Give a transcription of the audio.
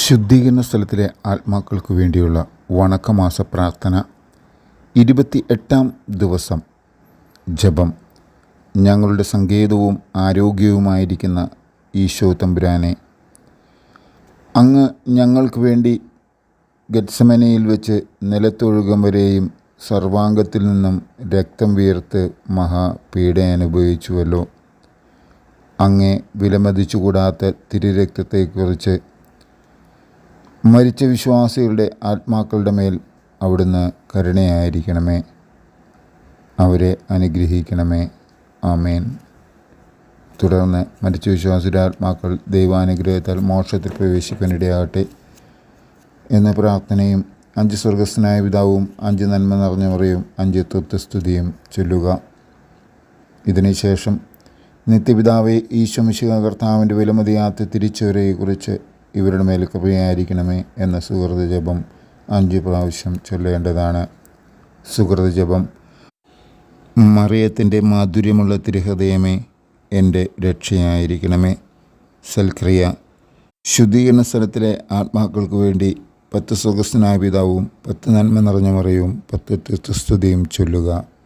ശുദ്ധീകരണ സ്ഥലത്തിലെ ആത്മാക്കൾക്ക് വേണ്ടിയുള്ള വണക്കമാസ പ്രാർത്ഥന ഇരുപത്തി എട്ടാം ദിവസം. ജപം. ഞങ്ങളുടെ സങ്കേതവും ആരോഗ്യവുമായിരിക്കുന്ന ഈശോ തമ്പുരാനെ അങ്ങ് ഞങ്ങൾക്ക് വേണ്ടി ഗത്സമനയിൽ വെച്ച് നിലത്തൊഴുകം വരെയും സർവാംഗത്തിൽ നിന്നും രക്തം വീർത്ത് മഹാപീഡ അനുഭവിച്ചുവല്ലോ. അങ്ങേ വിലമതിച്ചുകൂടാത്ത തിരുരക്തത്തെക്കുറിച്ച് മരിച്ച വിശ്വാസികളുടെ ആത്മാക്കളുടെ മേൽ അവിടുന്ന് കരുണയായിരിക്കണമേ. അവരെ അനുഗ്രഹിക്കണമേ. ആമേൻ. തുടർന്ന് മരിച്ച വിശ്വാസിയുടെ ആത്മാക്കൾ ദൈവാനുഗ്രഹത്താൽ മോക്ഷത്തിൽ പ്രവേശിക്കാനിടയാകട്ടെ എന്ന പ്രാർത്ഥനയും അഞ്ച് സ്വർഗസ്ഥനായ പിതാവും അഞ്ച് നന്മ നിറഞ്ഞവരെയും അഞ്ച് തൃപ്തസ്തുതിയും ചൊല്ലുക. ഇതിനുശേഷം നിത്യപിതാവെ ഈശ്വമിശിക കർത്താവിന്റെ വിലമതിയാത്ത തിരിച്ചുവരെയെക്കുറിച്ച് ഇവരുടെ മേൽ കൃപയായിരിക്കണമേ എന്ന സുഹൃത ജപം അഞ്ച് പ്രാവശ്യം ചൊല്ലേണ്ടതാണ്. സുഹൃത ജപം. മറിയത്തിന്റെ മാധുര്യമുള്ള തിരുഹൃദയമേ എന്റെ രക്ഷയായിരിക്കണമേ. സൽക്രിയ. ശുദ്ധീകരണ സ്ഥലത്തിലെ ആത്മാക്കൾക്ക് വേണ്ടി പത്ത് സുഖസ്നാപിതാവും പത്ത് നന്മ നിറഞ്ഞ മറിയും പത്ത് തീർത്ഥസ്തുതിയും ചൊല്ലുക.